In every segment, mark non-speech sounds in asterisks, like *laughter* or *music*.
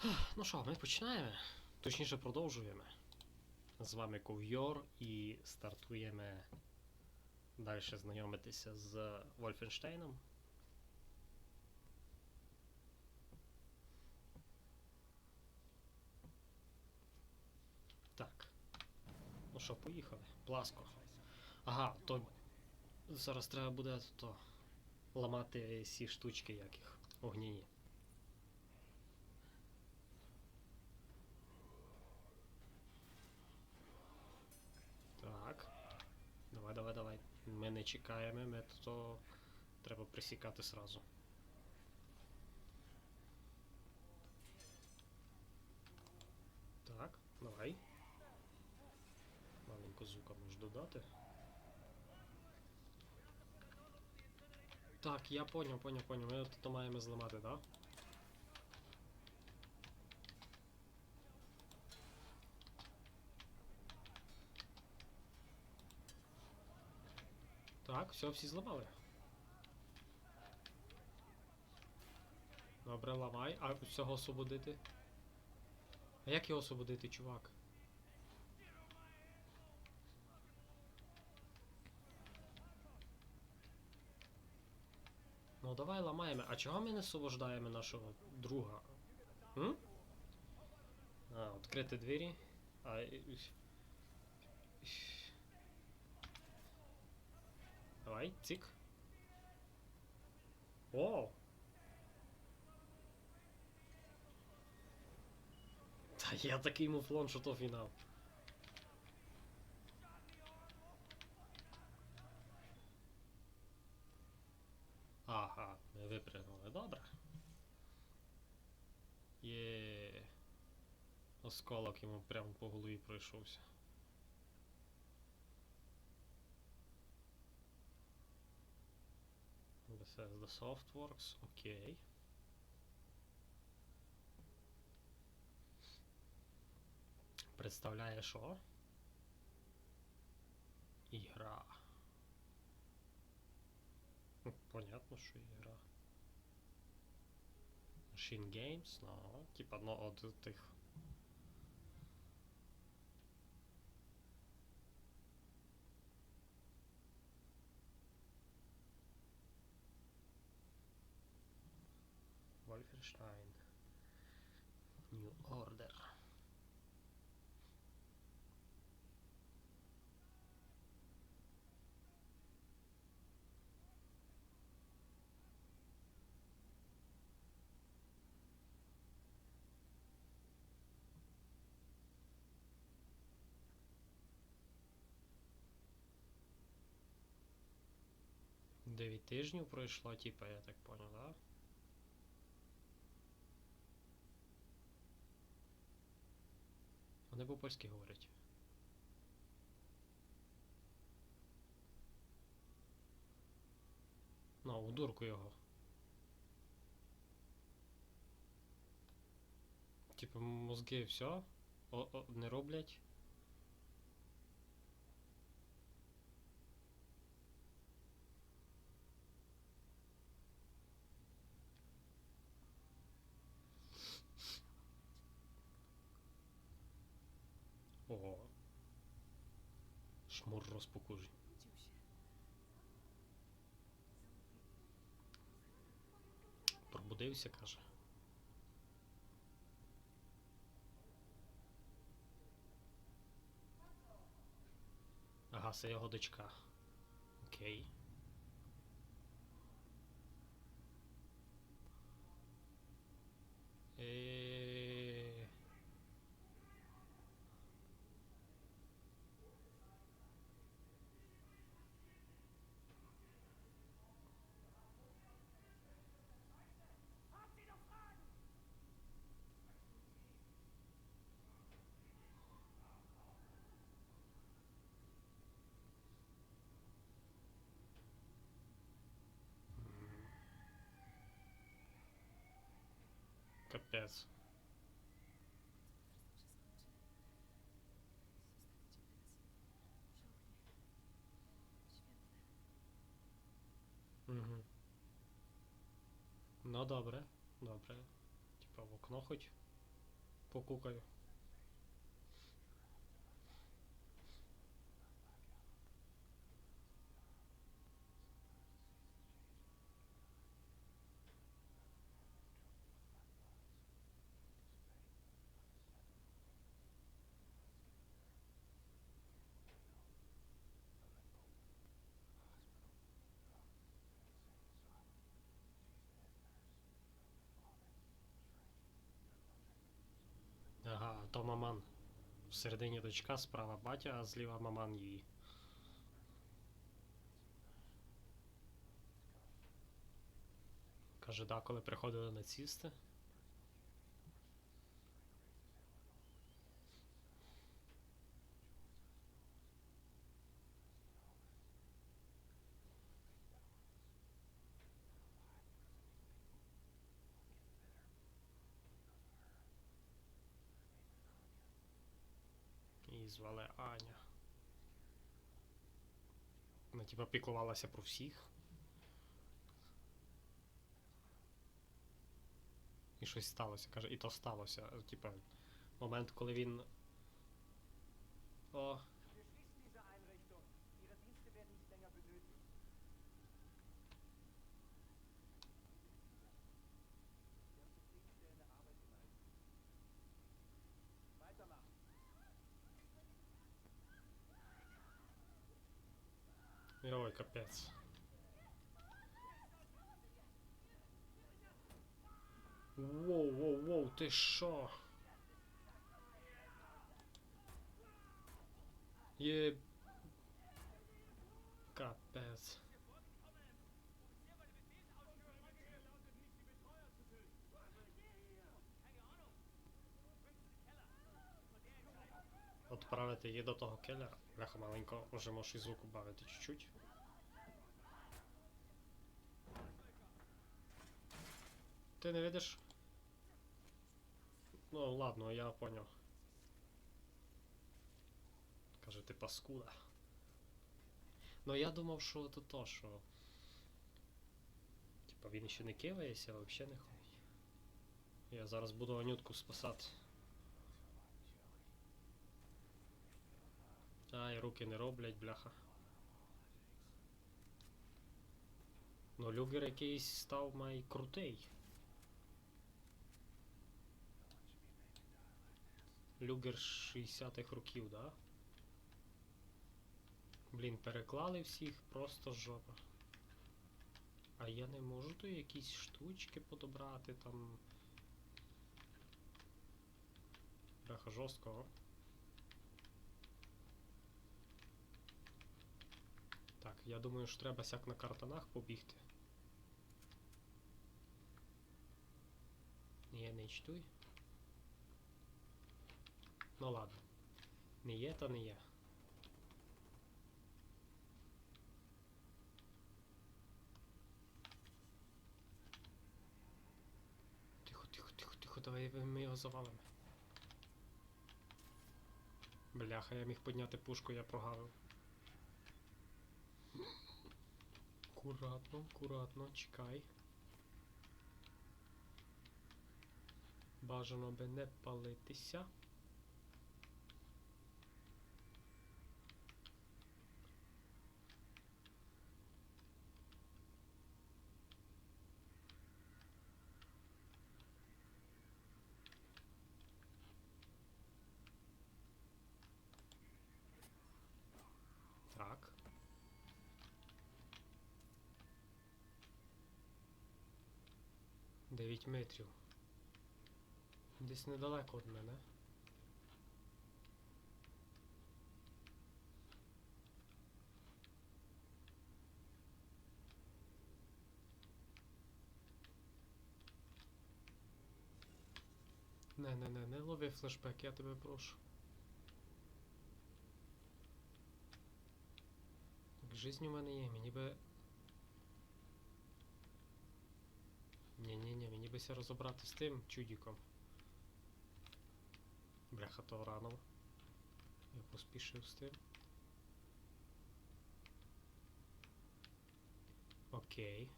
*sighs* Ну що, ми починаємо. Точніше продовжуємо. З вами Ковйор і стартуємо далі знайомитися з Вольфенштейном. Так. Ну що, поїхали. Пласко. Ага, то зараз треба буде то ламати ці штучки, як їх, огняні. Так. Давай, давай. Ми не чекаємо, ми то треба присікати сразу. Так, давай. Маленько звука можеш додати. Так, я поняв, поняв, поняв. Ми то маємо зламати, так? Да? Так, все, всі зламали. Добре, ламай. А цього освободити? А як його освободити, чувак? Ну давай ламаємо. А чого ми не освобождаємо нашого друга? М? А, відкрити двері. А. Давай, цик. О! Та я такий муфлон, що то фінал. Ага, ми випрыгнули, добре. Є. Осколок йому прямо по голові пройшовся. Bethesda Softworks, окей. Представляє що? Ігра. Ну, Понятно, що ігра. Machine Games, ну, типа, ну, от тих. Wolfenstein. New Order. Дев'ять тижнів пройшло, типа, я так понял, да? Вони по-польськи говорять. Ну, у дурку його. Типу, мозги все о, о, не роблять. Шмур. Пробудився, каже. Ага, це його дочка. Окей. Е. Капець. Угу. Ну добре, добре. Типа в окно хоч. Покукаю. То маман. Всередині дочка, справа батя, а зліва маман її. Каже, да, коли приходили нацисти. Її звали Аня. Вона типа піклувалася про всіх. І щось сталося. Каже, і то сталося. Типа, момент, коли він. О, ой, капець. Воу, воу, воу, ти що? Є. Капець. Отправити її до того келлера. Бляха маленько, може можеш і звук убавити чуть-чуть. Ти не видиш? Ну ладно, я понял. Каже, ти паскуда. Ну я думав, що це то, що. Типа він ще не кивається, а взагалі не ходить. Я зараз буду Анютку спасати. Ай, руки не роблять, бляха. Ну, люгер якийсь став май крутий. Люгер 60-х років, да? Блін, переклали всіх, просто жопа. А я не можу то якісь штучки подобрати там. Бляха жорстко. Так, я думаю, що треба сяк на картанах побігти. Ні, не чтуй. Ну ладно. Не є, то не є. Тихо, тихо, тихо, тихо, давай ми його завалимо. Бляха, я міг підняти пушку, я прогавив. Акуратно, акуратно, чекай. Бажано би не палитися. 9 метрів. Десь недалеко від мене. Не, не, не, не лови флешбек, я тебе прошу. Так, Жизнь у мене є, мені би Ні-ні-ні, мені бися розібрати з тим чудіком. Бляха, то рано. Я поспішив з тим. Окей.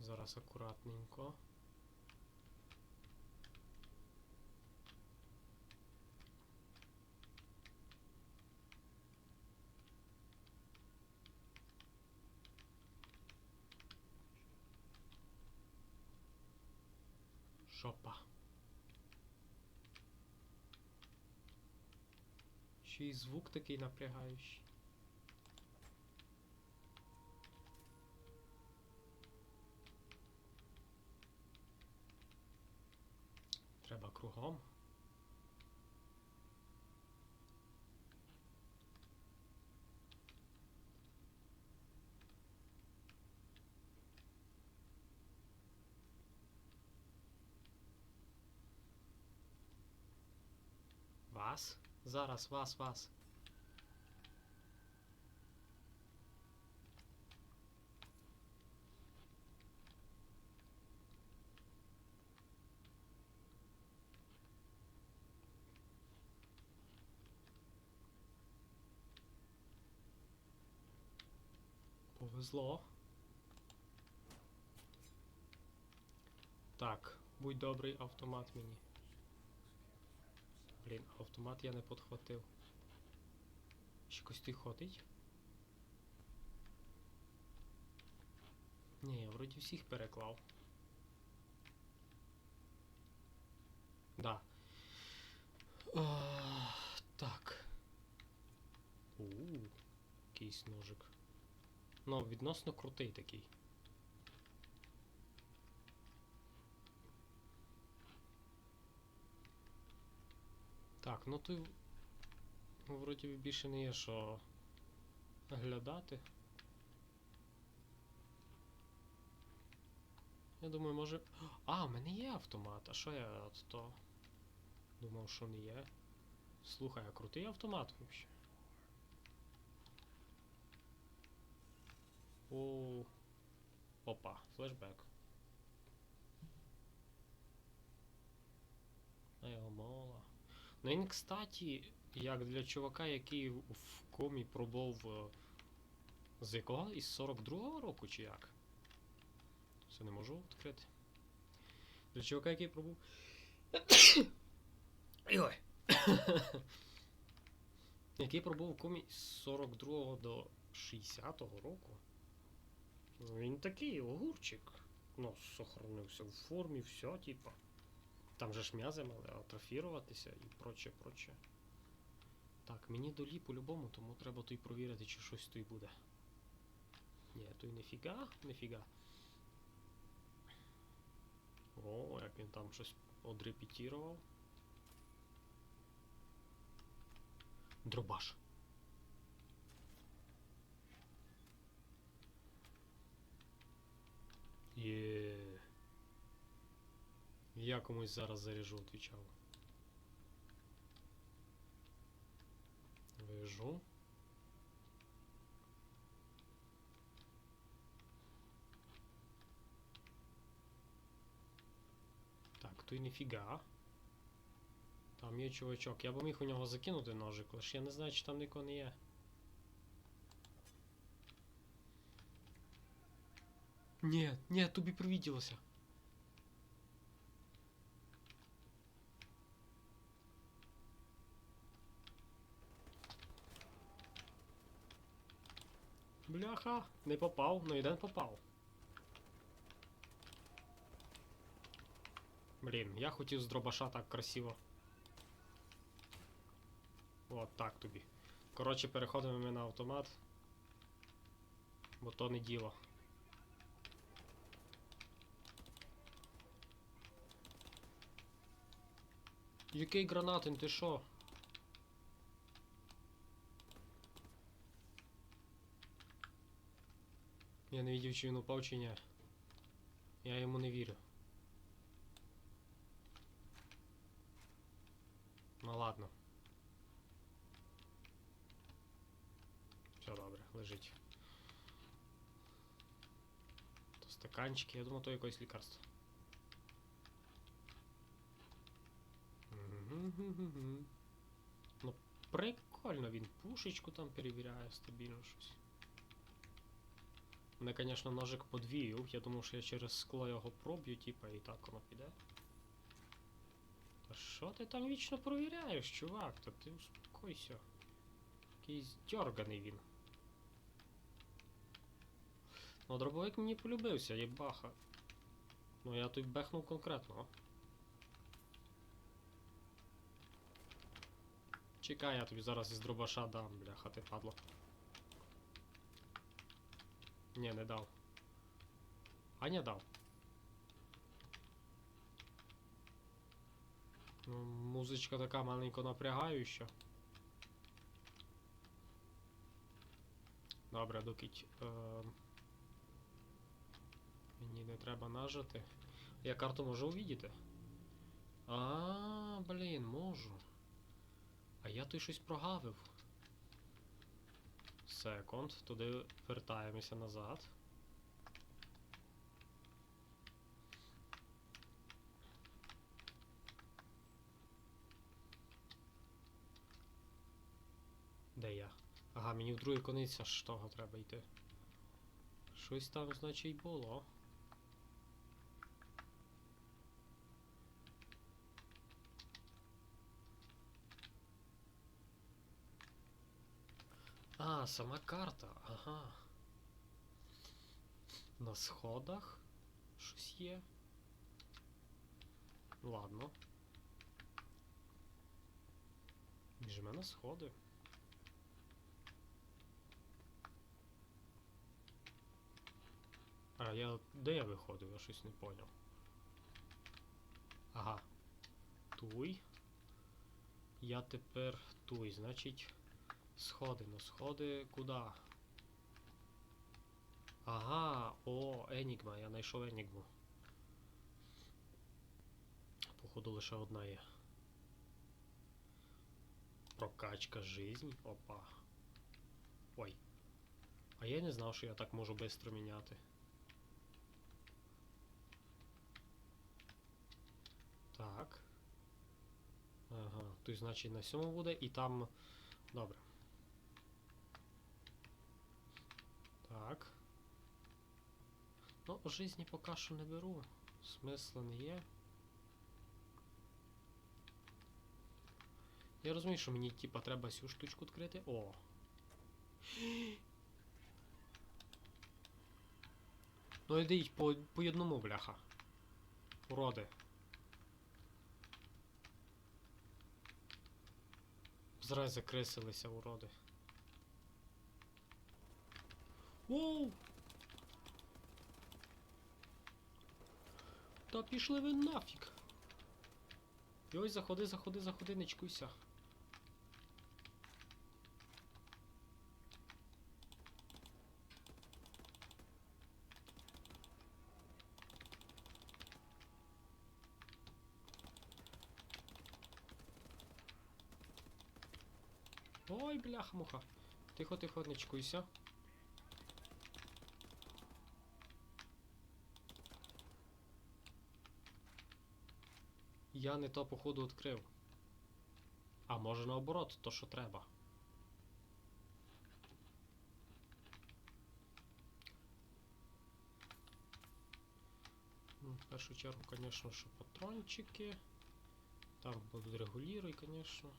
Зараз акуратненько. Жопа. Ще й звук такий напрягаючий. Треба кругом. Вас? Зараз, вас, вас. Повезло. Так, будь добрий, автомат мені. Блін, автомат я не підхватив. Ще кости ходить? Ні, я вроді всіх переклав. Да. А, так. У, якийсь ножик. Ну, відносно крутий такий. Так, ну тут ну, вроді більше не є що глядати. Я думаю, може. А, в мене є автомат. А що я от то? Думав, що не є. Слухай, а крутий автомат взагалі. О. Опа, флешбек. А його мало. Ну він, кстати, як для чувака, який в комі пробув е, з якого? Із 42-го року чи як? Це не можу відкрити. Для чувака, який пробув. *coughs* *coughs* Який пробув в комі з 42-го до 60-го року. Він такий огурчик. Ну, сохранився в формі, все, типа. Там же ж м'язи мали атрофіруватися і проче, проче. Так, мені долі по-любому, тому треба тут провірити, чи щось тут буде. Ні, тут нефіга, нефіга. О, як він там щось одрепетірував. Дробаш. Є. Я комусь зараз заряжу, отвечав. Вижу. Так, й ніфіга. Там є чувачок. Я б міг у нього закинути ножик, лише я не знаю, чи там нікого не є. Ні, ні, тобі привіділося. Бляха, не попав, ну один попав. Блін, я хотів з дробаша так красиво. От так тобі. Коротше, переходимо ми на автомат. Бо то не діло. Який гранатин, ти що? Я не видів, чи він упав чи ні. Я йому не вірю. Ну ладно. Все добре, лежить. То стаканчики, я думав, то якесь лікарство. Ну, прикольно, він пушечку там перевіряє стабільно щось. Мене, конечно, ножик подвіяв. Я думав, що я через скло його проб'ю, типа, і так воно піде. Та що ти там вічно провіряєш, чувак? Та ти успокойся. Якийсь дьорганий він. Ну, дробовик мені полюбився, єбаха. Ну я тут бехнув конкретно. Чекай, я тобі зараз із дробаша дам, бляха, ти падло. Ні, не дав. А не дав. Ну, музичка така маленько напрягаюча. Добре, докіть. Е, мені не треба нажати. Я карту можу увідіти? А, блін, можу. А я тут щось прогавив. Секунд, туди вертаємося назад. Де я? Ага, мені в другий конець аж того треба йти. Щось там, значить, було. А, сама карта, ага. На сходах щось є. Ладно. Біжме на сходи. А я. Де я виходив? Я щось не поняв. Ага. Туй. Я тепер туй, значить. Сходи, ну сходи куди? Ага, о, Енігма, я знайшов Енігму. Походу лише одна є. Прокачка жизнь. Опа. Ой. А я не знав, що я так можу швидко міняти. Так. Ага, тут значить на сьому буде і там. Добре. Так. Ну, жизни поки що не беру. Смисла не є. Я розумію, що мені типа треба цю штучку відкрити. О! Ну йдіть по, по одному, бляха. Уроди. Зразу закрисилися уроди. Воу! Та пішли ви нафіг. І ось заходи, заходи, заходи, не чкуйся. Ой, бляха-муха. Тихо, тихо, не чкуйся. Я не то походу відкрив. А може наоборот, то що треба. Ну, В першу чергу, звісно, що патрончики. Там будуть регуліруй, звісно.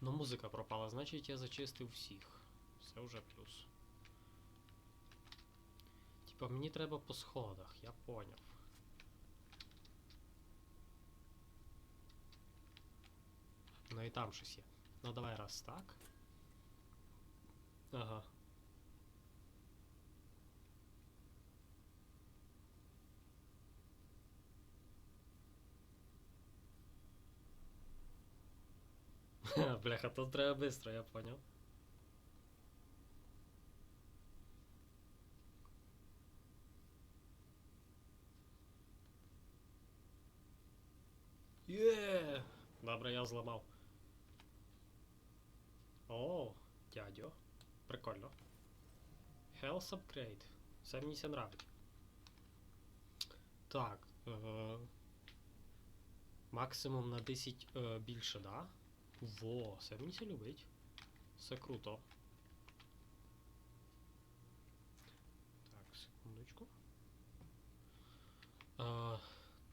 Ну, музика пропала, значить я зачистив всіх. Це вже плюс. Типа мені треба по сходах, я поняв. Ну і там щось є. Ну давай раз так. Ага. *laughs* Бляха, тут треба быстро, я понял. Є! Добре, я зламав. О, дядьо. Прикольно. Health upgrade. Це мені це нравить. Так. Е- максимум на 10 е, більше, да? Во, це мені це любить. Це круто. Так, секундочку. А,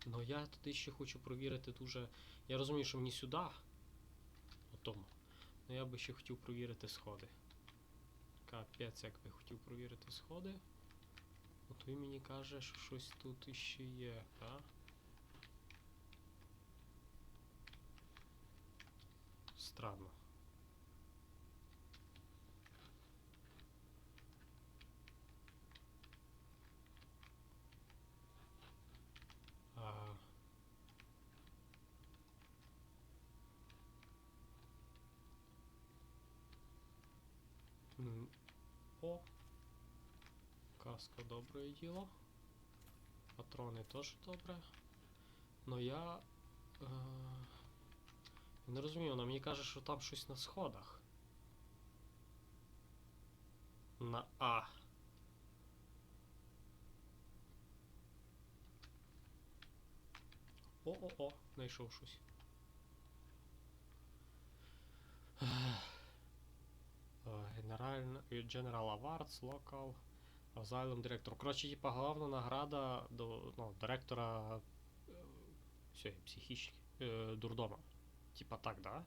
Ну я туди ще хочу провірити дуже. Я розумію, що мені сюди. Отому. Ну я би ще хотів провірити сходи. Капець, як би хотів провірити сходи. Ну той мені каже, що щось тут іще є, так? Странно. Каска добре діло. Патрони теж добре. Но я. Е... Не розумію, вона мені каже, що там щось на сходах. На А. О-о-о, знайшов щось. Генеральна General Awards, Local, Asylum директору. Коротше, типа головна награда до ну, директора е, всієї психічки е, дурдома. Типа так, да?